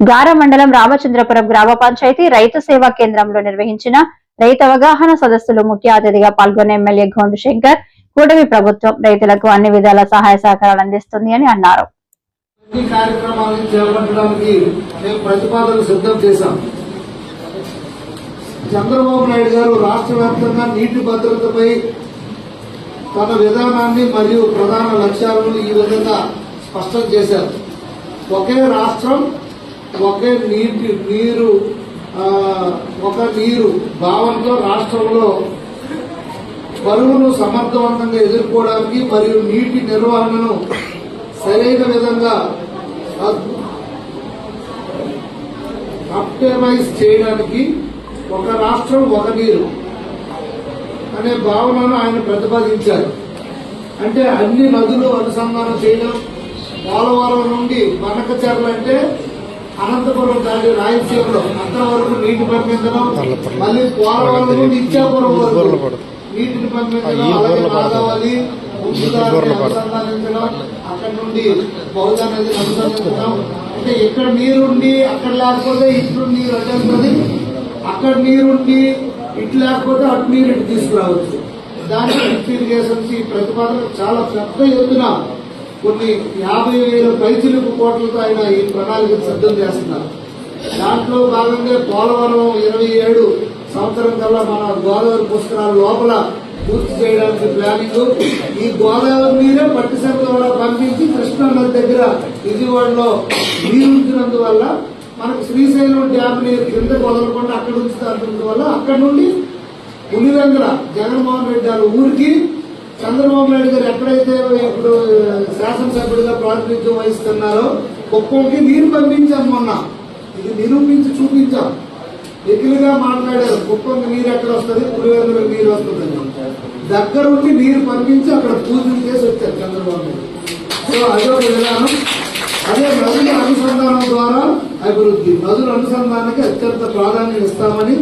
గార మండలం రామచంద్రపురం గ్రామ పంచాయతీ రైతు సేవా కేంద్రంలో నిర్వహించిన రైతు అవగాహన సదస్సులో ముఖ్య అతిథిగా పాల్గొన్న ఎమ్మెల్యే గోండు శంకర్ కూటమి ప్రభుత్వం రైతులకు అన్ని విధాల సహాయ సహకారాలు అందిస్తుంది అని అన్నారు. చంద్రబాబు నాయుడు గారు రాష్ట్ర వ్యాప్తంగా నీటి భద్రతపై తన విధానాన్ని మరియు ప్రధాన లక్ష్యాలను ఈ విధంగా స్పష్టం చేశారు. ఒకే రాష్ట్రం ఒకే నీటి నీరు ఒక నీరు భావంతో రాష్ట్రంలో బరువును సమర్థవంతంగా ఎదుర్కోవడానికి మరియు నీటి నిర్వహణను సరైన విధంగా ఆప్టిమైజ్ చేయడానికి ఒక రాష్ట్రం ఒక నీరు అనే భావనను ఆయన ప్రతిపాదించారు. అంటే అన్ని నదులు అనుసంధానం చేయడం పోలవరం నుండి బనకచర్ల అంటే అనంతపురం దాటి రాయలసీమలో అంతవరకు నీటి పంపించడం మళ్ళీ పోలవరం ఇచ్చాపురం వరకు నీటిని పంపించడం అలాగే ఉప్పుదారిని అనుసంధానించడం అక్కడ నుండి బహుళ నదిని అనుసంధించడం అంటే ఇక్కడ నీరుండి అక్కడ లేకపోతే ఇట్లు నీరు అడ్డంటుంది అక్కడ నీరుండి ఇటు లేకపోతే అటు నీరు ఇటు తీసుకురావచ్చు. దానికి ఇరిగేషన్స్ ఈ ప్రతిపాదన చాలా పెద్ద ఎత్తున కొన్ని యాభై వేల పైచిలుకు కోట్లతో ఆయన ఈ ప్రణాళికను సిద్ధం చేస్తున్నారు. దాంట్లో భాగంగా పోలవరం ఇరవై ఏడు సంవత్సరం కల్లా మన గోదావరి పుష్కరాల లోపల పూర్తి చేయడానికి ప్లానింగ్. ఈ గోదావరి నీరే పట్టిసెంత కూడా పంపించి కృష్ణా నది దగ్గర విజయవాడలో నీరు ఉంచినందువల్ల మనకు శ్రీశైలం డ్యామ్ నీరు కింద వదలకుండా అక్కడ ఉంచుతారు. అక్కడ నుండి పులివెందుల జగన్మోహన్ రెడ్డి గారి ఊరికి చంద్రబాబు నాయుడు గారు ఎక్కడైతే ఇప్పుడు శాసనసభ్యుడిగా ప్రాతినిధ్యం వహిస్తున్నారో కుప్పంకి నీరు పంపించాం మొన్న. ఇది నిరూపించి చూపించాం. ఎకిలిగా మాట్లాడారు. కుప్పంకి నీరు ఎక్కడ వస్తుంది? పులివెందులకు నీరు వస్తుందని. దగ్గరుండి నీరు పంపించి అక్కడ పూజలు చేసి వచ్చారు చంద్రబాబు నాయుడు సో అదొక విధానం. అదే నదుల అనుసంధానం ద్వారా అభివృద్ధి నదుల అనుసంధానానికి అత్యంత ప్రాధాన్యం ఇస్తామని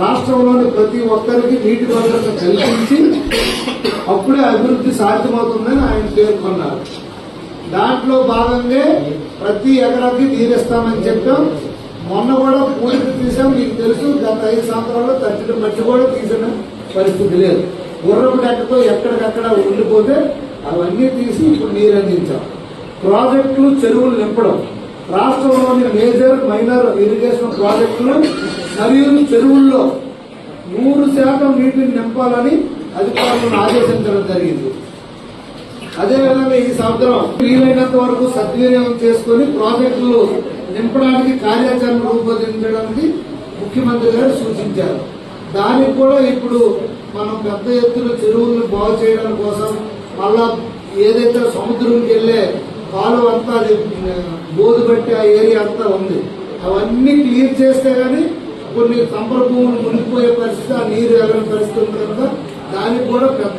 రాష్ట్రంలోని ప్రతి ఒక్కరికి నీటి భద్రత కల్పించి అప్పుడే అభివృద్ధి సాధ్యమవుతుందని ఆయన పేర్కొన్నారు. దాంట్లో భాగంగా ప్రతి ఎకరాకి నీరిస్తామని చెప్పాం. మొన్న కూడా పూర్తి తీసాం. మీకు తెలుసు గత ఐదు సంవత్సరాల్లో తట్టిన మట్టి కూడా తీసిన పరిస్థితి లేదు. గుర్రపు డెక్కతో ఎక్కడికక్కడ ఉండిపోతే అవన్నీ తీసి ఇప్పుడు నీరు అందించాం ప్రాజెక్టులు చెరువులు నింపడం రాష్ట్రంలోని మేజర్ మైనర్ ఇరిగేషన్ ప్రాజెక్టులు మరియు చెరువుల్లో నూరు శాతం నీటిని నింపాలని అధికారులను ఆదేశించడం జరిగింది. అదేవిధంగా ఈ సంవత్సరం వీలైనంత వరకు సద్వినియోగం చేసుకుని ప్రాజెక్టులు నింపడానికి కార్యాచరణ రూపొందించడానికి ముఖ్యమంత్రి గారు సూచించారు. దానికి కూడా ఇప్పుడు మనం పెద్ద ఎత్తున చెరువులను బాగు చేయడం కోసం మళ్ళా ఏదైతే సముద్రంకి వెళ్ళే కాలువ అంతా అది బోధు బట్టి ఆ ఏరియా అంతా ఉంది. అవన్నీ క్లియర్ చేస్తే కానీ కొన్ని సంపర భూములు మునిగిపోయే పరిస్థితి ఆ నీరు వెళ్ళని పరిస్థితి ఉంది కనుక దానికి కూడా పెద్ద